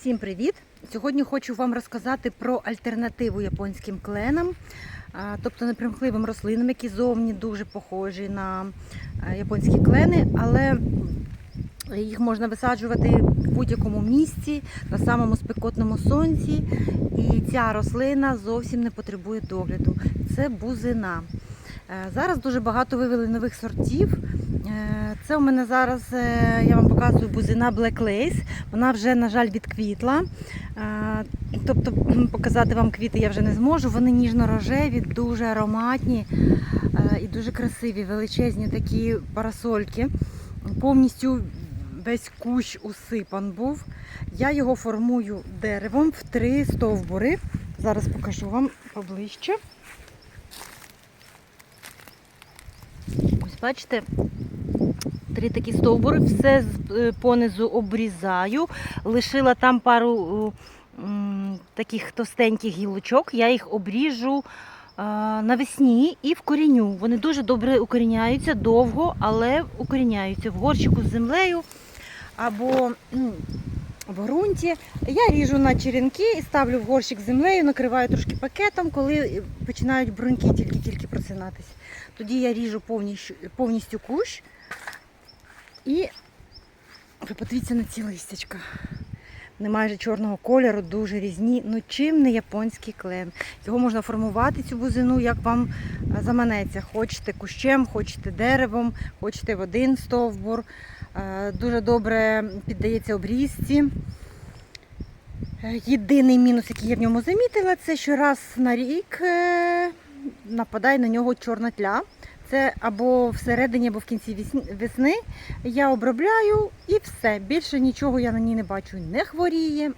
Всім привіт! Сьогодні хочу вам розказати про альтернативу японським кленам, тобто непримхливим рослинам, які зовні дуже похожі на японські клени, але їх можна висаджувати в будь-якому місці, на самому спекотному сонці. І ця рослина зовсім не потребує догляду. Це бузина. Е, Зараз дуже багато вивели нових сортів. Е, Це у мене зараз, е, я вам показую бузина Black Lace. Вона вже, на жаль, відквітла. Е, Тобто показати вам квіти я вже не зможу. Вони ніжно-рожеві, дуже ароматні і дуже красиві, величезні такі парасольки. Повністю весь кущ усипан був. Я його формую деревом в три стовбури. Зараз покажу вам поближче. Ось бачите, три такі стовбури, все е, понизу обрізаю. Лишила там пару е, таких товстеньких гілочок, я їх обріжу е, навесні і вкоріню. Вони дуже добре укоріняються довго, але укоріняються в горщику з землею або в ґрунті. Я ріжу на черенки і ставлю в горщик з землею, накриваю трошки пакетом, коли починають бруньки тільки-тільки просинатись. Тоді я ріжу повністю кущ і ви подивіться на ці листячка. Вони майже чорного кольору, дуже різні. Ну чим не японський клен. Його можна формувати цю бузину, як вам е, заманеться. Хочете кущем, хочете деревом, хочете в один стовбур. Е, Дуже добре піддається обрізці. Е, Єдиний мінус, який я в ньому замітила, це що раз на рік нападає на нього чорна тля. Це або всередині, або в кінці весни. Я обробляю і все. Більше нічого я на ній не бачу. Не хворіє,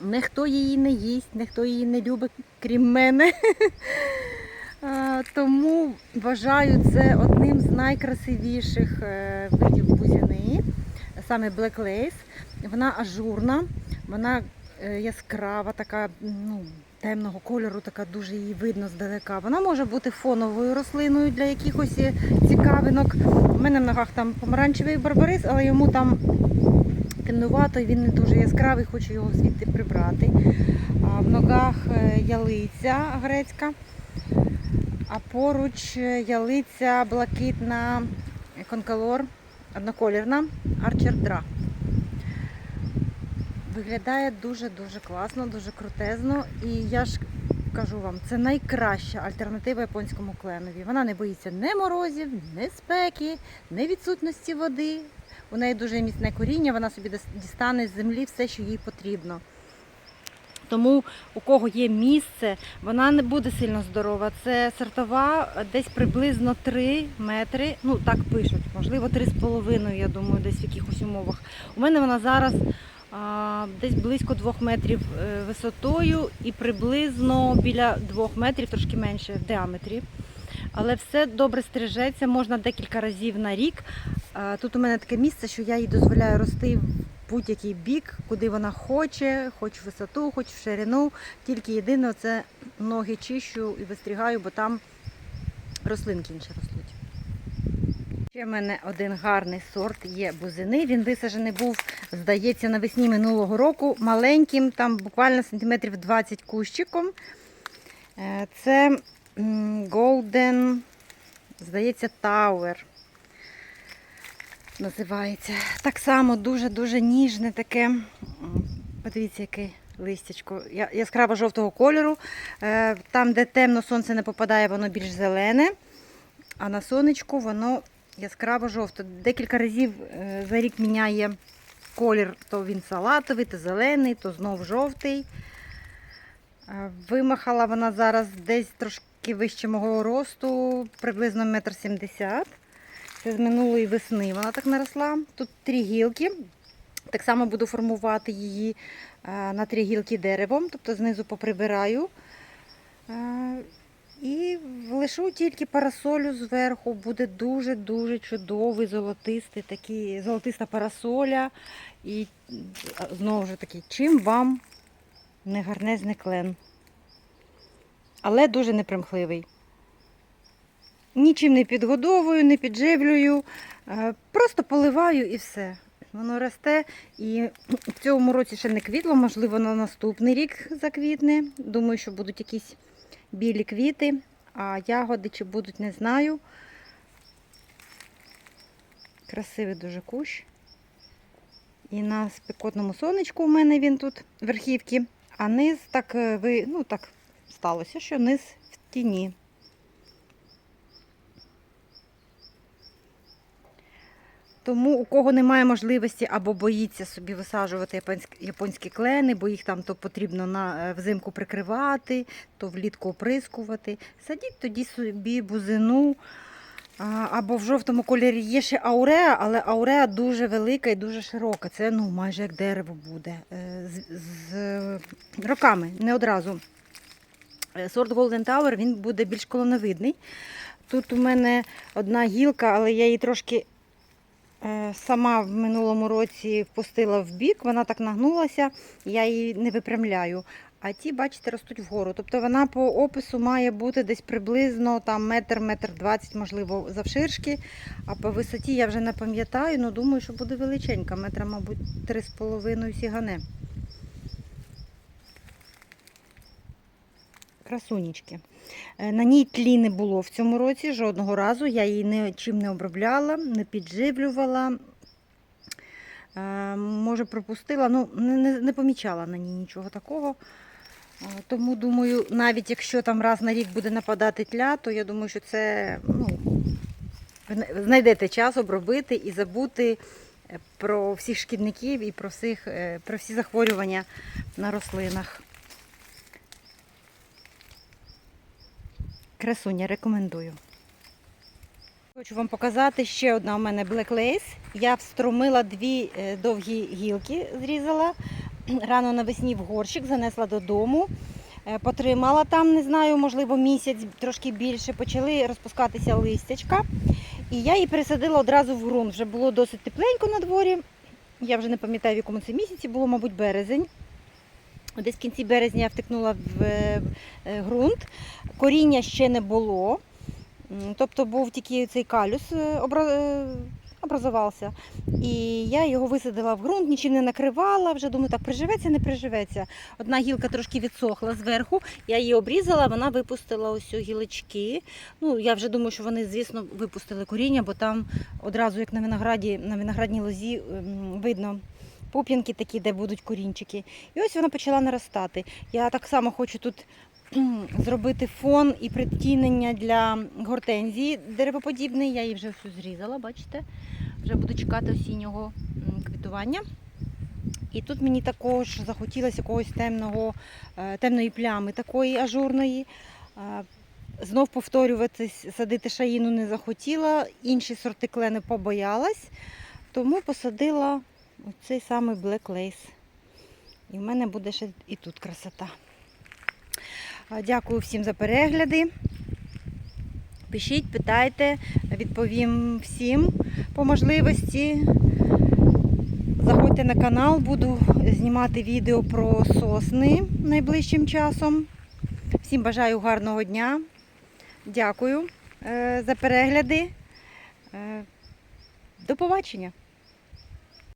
ніхто її не їсть, ніхто її не любить, крім мене. Тому вважаю це одним з найкрасивіших е, видів бузини, саме Black Lace. Вона ажурна, вона е, яскрава, така ну, темного кольору, така дуже її видно здалека. Вона може бути фоновою рослиною для якихось е, цікавинок. У мене в ногах там помаранчевий барбарис, але йому там темнувато, він не дуже яскравий, хочу його звідти прибрати. А в ногах е, ялиця грецька, а поруч е, ялиця блакитна конкалор, одноколірна, арчердра. Виглядає дуже-дуже класно, дуже крутезно. І я ж кажу вам, це найкраща альтернатива японському кленові. Вона не боїться ні морозів, ні спеки, ні відсутності води. У неї дуже міцне коріння, вона собі дістане з землі все, що їй потрібно. Тому у кого є місце, вона не буде сильно здорова. Це сортова десь приблизно 3 метри. Ну так пишуть, можливо, 3,5, я думаю, десь в якихось умовах. У мене вона зараз десь близько 2 метрів е, висотою і приблизно біля 2 метрів, трошки менше в діаметрі. Але все добре стрижеться, можна декілька разів на рік. Тут у мене таке місце, що я їй дозволяю рости в будь-який бік, куди вона хоче, хоч в висоту, хоч в ширину. Тільки єдине це ноги чищу і вистрігаю, бо там рослинки інші ростуть. Ще в мене один гарний сорт є бузини. Він висаджений був, здається, навесні минулого року. Маленьким, там буквально сантиметрів 20 кущиком. Е, Це Golden, здається, Tower. Називається. Так само дуже-дуже ніжне таке. Подивіться, яке листячко. Яскраво жовтого кольору. Е, Там, де темно сонце не попадає, воно більш зелене. А на сонечку воно яскраво жовте. Декілька разів е, за рік міняє колір, то він салатовий, то зелений, то знов жовтий. Е, Вимахала вона зараз десь трошки вище мого росту, приблизно 1,70 м. Це з минулої весни вона так наросла. Тут три гілки. Так само буду формувати її е, на три гілки деревом, тобто знизу поприбираю. І лишу тільки парасолю зверху. Буде дуже-дуже чудовий золотистий такий, золотиста парасоля. І знову ж таки, чим вам не гарнезний клен. Але дуже непримхливий. Нічим не підгодовую, не підживлюю, е, просто поливаю і все. Воно росте і в цьому році ще не квітло, можливо, на наступний рік заквітне. Думаю, що будуть якісь білі квіти, а ягоди чи будуть, не знаю. Красивий дуже кущ. І на спекотному сонечку у мене він тут верхівки, а низ так, е, ви, ну, так сталося, що низ в тіні. Тому у кого немає можливості або боїться собі висаджувати японські, клени, бо їх там то потрібно на е, взимку прикривати, то влітку оприскувати. Садіть тоді собі бузину. Або в жовтому кольорі є ще ауреа, але ауреа дуже велика і дуже широка. Це ну, майже як дерево буде. Е, З, з роками, не одразу. Е, Сорт Golden Tower він буде більш колоновидний. Тут у мене одна гілка, але я її трошки е, сама в минулому році впустила в бік, вона так нагнулася, я її не випрямляю. А ті, бачите, ростуть вгору. Тобто вона по опису має бути десь приблизно там метр, метр двадцять, можливо, завширшки. А по висоті я вже не пам'ятаю, але думаю, що буде величенька, метра, мабуть, три з половиною сігане. Красунечки. Е, На ній тлі не було в цьому році жодного разу. Я її нічим не обробляла, не підживлювала. Е, Може, пропустила, ну не, не, помічала на ній нічого такого. Е, Тому думаю, навіть якщо там раз на рік буде нападати тля, то я думаю, що це ну, знайдете час обробити і забути про всіх шкідників і про, всіх, про всі захворювання на рослинах. Красуня, рекомендую. Хочу вам показати ще одна у мене Black Lace. Я встромила дві е, довгі гілки, зрізала рано навесні в горщик, занесла додому. Е, Потримала там, не знаю, можливо, місяць, трошки більше. Почали розпускатися листячка. І я її пересадила одразу в ґрунт. Вже було досить тепленько на дворі. Я вже не пам'ятаю, в якому це місяці, було, мабуть, березень. Десь в кінці березня я втикнула в е, е, ґрунт. Коріння ще не було. Тобто був тільки цей калюс е, обра- образувався. І я його висадила в ґрунт, нічим не накривала. Вже думаю, так приживеться, не приживеться. Одна гілка трошки відсохла зверху. Я її обрізала, вона випустила ось гілочки. Ну, я вже думаю, що вони, звісно, випустили коріння, бо там одразу, як на винограді, на виноградній лозі, ем, видно. Пуп'янки такі, де будуть корінчики. І ось вона почала наростати. Я так само хочу тут зробити фон і притінення для гортензії деревоподібний. Я її вже всю зрізала, бачите? Вже буду чекати осіннього квітування. І тут мені також захотілося якогось темного, е, темної плями, такої ажурної. Е, Знов повторюватись, садити шаїну не захотіла, інші сорти клени побоялась, тому посадила цей самий Black Lace. І в мене буде ще і тут красота. Дякую всім за перегляди. Пишіть, питайте, відповім всім по можливості. Заходьте на канал, буду знімати відео про сосни найближчим часом. Всім бажаю гарного дня. Дякую е, за перегляди. Е, До побачення!